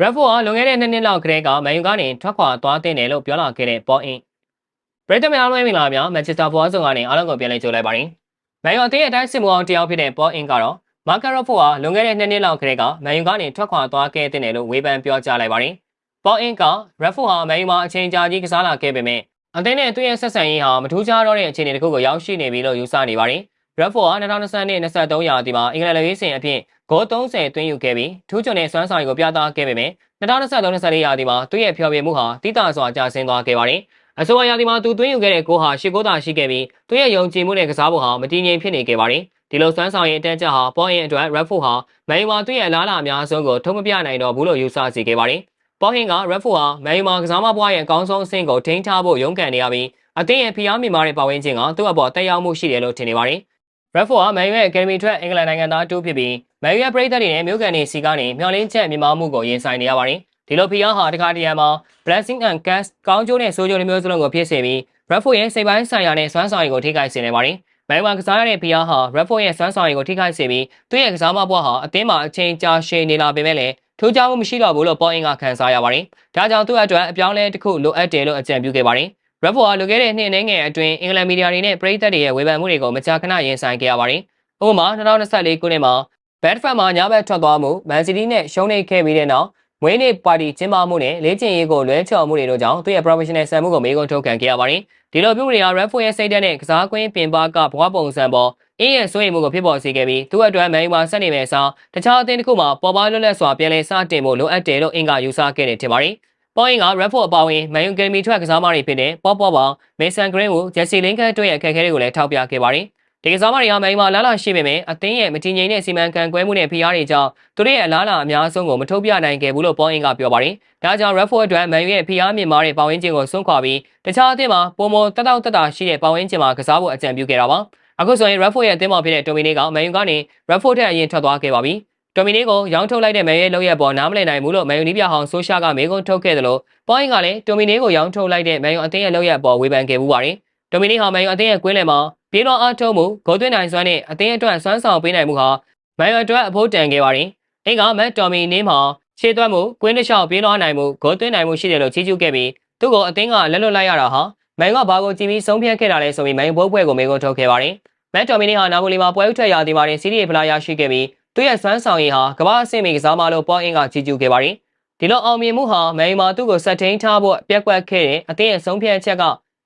Red Bull ဟာလွန်ခဲ့တဲ့နှစ်နှစ်လောက်ကတည်းကမန်ယူကနေထွက်ခွာသွားတဲ့တယ်လို့ပြောလာခဲ့တဲ့ပေါ်အင်းပရိသတ်များအားလုံးမင်္ဂလာပါမန်ချက်စတာဘောဆောင်ကနေအားလုံးကိုပြန်လည်ကြိုလိုက်ပါတယ်။မန်ယူအသင်းရဲ့အတိုင်းစစ်မှုအောင်တယောက်ဖြစ်တဲ့ပေါ်အင်းကတော့မာကာရော့ဖိုဟာလွန်ခဲ့တဲ့နှစ်နှစ်လောက်ကတည်းကမန်ယူကနေထွက်ခွာသွားခဲ့တဲ့တယ်လို့ဝေဖန်ပြောကြားလိုက်ပါတယ်။ပေါ်အင်းကရက်ဖိုဟာမန်ယူမှာအချိန်ကြာကြီးကစားလာခဲ့ပေမဲ့အသင်းနဲ့သူ့ရဲ့ဆက်ဆံရေးဟာမထူးခြားတော့တဲ့အခြေအနေတစ်ခုကိုရောက်ရှိနေပြီလို့ယူဆနေပါတယ်။ ရက်ဖိုဟာ2020နဲ့23ရာသီမှာအင်္ဂလန်လူရေးစင်အဖြစ်ဂိုး30သွင်းယူခဲ့ပြီးထူးချွန်တဲ့စွမ်းဆောင်ရည်ကိုပြသခဲ့ပေမဲ့2023-24ရာသီမှာသူ့ရဲ့ဖျော်ဖြေမှုဟာတိကျစွာကျဆင်းသွားခဲ့ပါတယ်။အဆိုအရာဒီမှာသူသွင်းယူခဲ့တဲ့ဂိုးဟာရှစ်ဂိုးသာရှိခဲ့ပြီးသူ့ရဲ့ယုံကြည်မှုနဲ့ကစားပုံဟာမတည်ငြိမ်ဖြစ်နေခဲ့ပါတယ်။ဒီလိုစွမ်းဆောင်ရည်အတက်ချက်ဟာပေါ်အင်အတွက် Redford ဟာမန်ယူမှာသူ့ရဲ့အလားအလာအများဆုံးကိုထုံးမပြနိုင်တော့ဘူးလို့ယူဆစီခဲ့ပါတယ်။ပေါ်ဟင်က Redford ဟာမန်ယူမှာကစားမပွားရဲ့အကောင်းဆုံးအဆင့်ကိုထိန်းထားဖို့ရုန်းကန်နေရပြီးအသင်းရဲ့ဖိအားမြင့်မားတဲ့ပတ်ဝန်းကျင်ကသူ့အပေါ်တက်ရောက်မှုရှိတယ်လို့ထင်နေပါတယ်။ Redford ဟာမန်ယူရဲ့ Academy ထွက်အင်္ဂလန်နိုင်ငံသားတူဖြစ်ပြီးမန်ယူရဲ့ပရိသတ်တွေနဲ့မြို့ကန်တွေစီကနေမျှော်လင့်ချက်မြင်မာမှုကိုရင်ဆိုင်နေရပါတယ်။ဒီလိုဖိအားဟာတခါတရံမှာ blessing and curse ကောင်းကျိုးနဲ့ဆိုးကျိုးတွေမျိုးစလုံးကိုဖြစ်စေပြီး Redford ရဲ့စိတ်ပိုင်းဆိုင်ရာနဲ့စွမ်းဆောင်ရည်ကိုထိခိုက်စေနေပါတယ်။မိုင်ဝမ်ကစားရတဲ့ဖိအားဟာ Redford ရဲ့စွမ်းဆောင်ရည်ကိုထိခိုက်စေပြီးသူ့ရဲ့ကစားမဘွားဟာအသင်းမှာအချိန်ကြာရှည်နေလာပေမဲ့လည်းထိုးကြောင်းမှုမရှိတော့ဘူးလို့ပေါ်အင်ကခန်းစားရပါတယ်။ဒါကြောင့်သူ့အတွက်အပြောင်းလဲတစ်ခုလိုအပ်တယ်လို့အကြံပြုခဲ့ပါတယ်။ Redford ဟာလူခဲ့တဲ့နှစ်နှင်းငယ်အတွင်းအင်္ဂလန်မီဒီယာတွေနဲ့ပရိသတ်တွေရဲ့ဝေဖန်မှုတွေကိုမကြာခဏရင်ဆိုင်ခဲ့ရပါတယ်။ဥပမာ2024ခုနှစ်မှာ Bedford မှာညဘက်ထွက်သွားမှု Man City နဲ့ရှုံးနိမ့်ခဲ့ပြီးတဲ့နောက်မွေးနေ့ပါတီကျင်းပမှုနဲ့လေ့ကျင့်ရေးကိုလွဲချော်မှုတွေတို့ကြောင့်သူ့ရဲ့ professional ဆန်မှုကိုမေးခွန်းထုတ်ခံခဲ့ရပါတယ်။ဒီလိုပြုမှုတွေက Redford ရဲ့စိတ်ဓာတ်နဲ့ကစားကွင်းပြင်ပကဘဝပုံစံပေါ်အင်းရဲ့ဆွေးနွေးမှုကိုဖြစ်ပေါ်စေခဲ့ပြီးသူ့အတွက်မန်ယူမှာဆက်နေမယ့်အစားတခြားအသင်းတစ်ခုမှာပေါ်ပါလွတ်လပ်စွာပြန်လည်စတင်ဖို့လိုအပ်တယ်လို့အင်ကယူဆခဲ့တယ်ထင်ပါတယ်။ ပေါ်အင်က Redford အပါအဝင်မန်ယူဂယ်မီထွက်ကစားမတွေဖြစ်တဲ့ပေါ်ပေါ်ပါမေဆန်ဂရင်းကိုဂျက်စီလင်ကန်တို့ရဲ့အခက်အခဲတွေကိုလည်းထောက်ပြခဲ့ပါတယ်။ဒီကစားမတွေဟာမိုင်းမှာလာလာရှိပေမဲ့အသင်းရဲ့မတည်ငြိမ်တဲ့စီမံခန့်ခွဲမှုနဲ့ဖိအားတွေကြောင့်သူတို့ရဲ့အလားအလာအများဆုံးကိုမထုတ်ပြနိုင်ခဲ့ဘူးလို့ပေါ်အင်ကပြောပါတယ်။ဒါကြောင့် Redford အတွက်မန်ယူရဲ့ဖိအားမြင့်မားတဲ့ပတ်ဝန်းကျင်ကိုစွန့်ခွာပြီးတခြားအသင်းမှာပုံမတက်တောက်တက်တာရှိတဲ့ပတ်ဝန်းကျင်မှာကစားဖို့အကြံပြုခဲ့တာပါ။အခုဆိုရင် Redford ရဲ့အသင်းမှာဖြစ်တဲ့ Dominic ကမန်ယူကနေ Redford ထက်အရင်ထွက်သွားခဲ့ပါပြီ။ တိုမီနီကိုရောင်းထုတ်လိုက်တဲ့မဲရဲ့လောက်ရပေါ်နားမလည်နိုင်ဘူးလို့မန်ယူနီးပြဟောင်းဆိုရှာကမေကွန်းထုတ်ခဲ့တယ်လို့ပွိုင်းကလည်းတိုမီနီကိုရောင်းထုတ်လိုက်တဲ့မန်ယူအသင်းရဲ့လောက်ရပေါ်ဝေဖန်ခဲ့မှုပါတယ်။တိုမီနီဟာမန်ယူအသင်းရဲ့ကွင်းလယ်မှာပြေးလောအားထုတ်မှုဂိုးသွင်းနိုင်စွမ်းနဲ့အသင်းအတွက်စွမ်းဆောင်ပေးနိုင်မှုဟာမန်ယူအတွက်အဖို့တန်ခဲ့ပါတယ်။အင်ကမတ်တော်မီနင်းမှာခြေသွက်မှုကွင်းတစ်လျှောက်ပြေးလောနိုင်မှုဂိုးသွင်းနိုင်မှုရှိတယ်လို့ချီးကျူးခဲ့ပြီးသူ့ကိုအသင်းကလက်လွတ်လိုက်ရတာဟာမန်ယူကဘာကိုကြည့်ပြီးဆုံးဖြတ်ခဲ့တာလဲဆိုပြီးမန်ယူဘုတ်ပွဲကိုမေကွန်းထုတ်ခဲ့ပါတယ်။မတ်တော်မီနီဟာနာပိုလီမှာပွဲဥထွက်ရာသီမှာတင်စီးရီးဖလားရရှိခဲ့ပြီး သူ့ရဲ့စွမ်းဆောင်ရည်ဟာကမ္ဘာအဆင့်မီကစားမလို့ပေါ်အင်ကကြီးကျူးခဲ့ပါတယ်။ဒီလိုအောင်မြင်မှုဟာမယ်ယူမာသူ့ကိုဆက်ထိန်ထားဖို့ပြက်ကွက်ခဲ့တဲ့အသင်းရဲ့ဆုံးဖြတ်ချက်က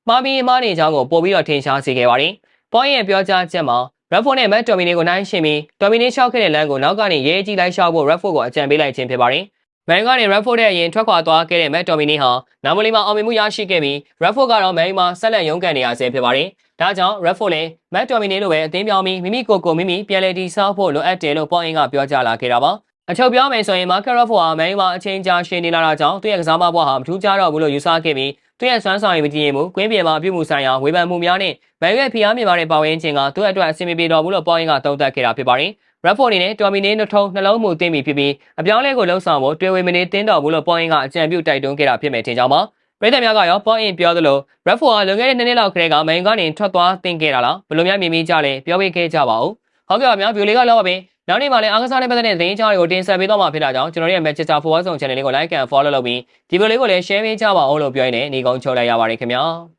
မှားပြီးမှားနေကြောင်းကိုပို့ပြီးတော့ထင်ရှားစေခဲ့ပါတယ်။ပေါ်အင်ရဲ့ပြောကြားချက်မှာ Redford နဲ့ Matt Dominic ကိုနိုင်ရှင်ပြီး Dominic ရှောက်ခဲ့တဲ့လမ်းကိုနောက်ကနေရေးကြီးလိုက်ရှောက်ဖို့ Redford ကိုအကြံပေးလိုက်ခြင်းဖြစ်ပါတယ်။ မန်ကနေ Redford ရဲ့အရင်ထွက်ခွာသွားခဲ့တဲ့ Matt Dominic ဟာနာမိုလီမှာအောင်မြင်မှုရရှိခဲ့ပြီး Redford ကတော့မန်ယူမှာဆက်လက်ရုန်းကန်နေရဆဲဖြစ်ပါတယ်။ဒါကြောင့် Redford လည်း Matt Dominic လိုပဲအသင်းပြောင်းပြီးမိမိကိုယ်ကိုမိမိပြန်လည်တည်ဆောက်ဖို့လိုအပ်တယ်လို့ပေါ်အင်ကပြောကြားလာခဲ့တာပါ။အချုပ်ပြောမယ်ဆိုရင် Mark Rashford ဟာမန်ယူမှာအချိန်ကြာရှည်နေလာတာကြောင့်သူ့ရဲ့ကစားမဘွားဟာမထူးခြားတော့ဘူးလို့ယူဆခဲ့ပြီးသူ့ရဲ့စွမ်းဆောင်ရည်မတည်ငြိမ်မှု၊ကွင်းပြင်မှာပြုမှုဆိုင်ရာဝေဖန်မှုများနဲ့မန်ယူရဲ့ဖိအားမြင်မာတဲ့ပါဝင်ခြင်းကသူ့အတွက်အဆင်မပြေတော့ဘူးလို့ပေါ်ရင်ကသုံးသပ်ခဲ့တာဖြစ်ပါတယ်။ Redford အနေနဲ့တော်မီနေနှထုံးနှလုံးမူသိမ့်ပြီးဖြစ်ပြီးအပြောင်းလဲကိုလှုံ့ဆော်ဖို့တွေ့ဝေမနေတင်းတော်ဘူးလို့ပေါ်ရင်ကအကြံပြုတိုက်တွန်းခဲ့တာဖြစ်မယ်ထင်ကြောင်းပါ။ပြည်သက်များကရောပေါ်ရင်ပြောသလို Redford ဟာလွန်ခဲ့တဲ့နှစ်နှစ်လောက်ခရဲကမန်ယူကနေထွက်သွားတင်ခဲ့တာလားဘယ်လိုများမြင်မိကြလဲပြောပေးခဲ့ကြပါဦး။ဟုတ်ကဲ့ပါများဗီဒီယိုလေးကလောက်ပါပဲ။နောက်နေ့မှလည်းအားကစားနဲ့ပတ်သက်တဲ့သတင်းကြောင်းတွေကိုတင်ဆက်ပေးတော့မှာဖြစ်တာကြောင့်ကျွန်တော်ရဲ့ Manchester Forward Zone Channel လေးကို Like and Follow လုပ်ပြီးဒီဗီဒီယိုလေးကိုလည်း Share ပေးကြပါဦးလို့ပြောရင်းနဲ့ညီကုန်းချုပ်လိုက်ရပါတယ်ခင်ဗျာ။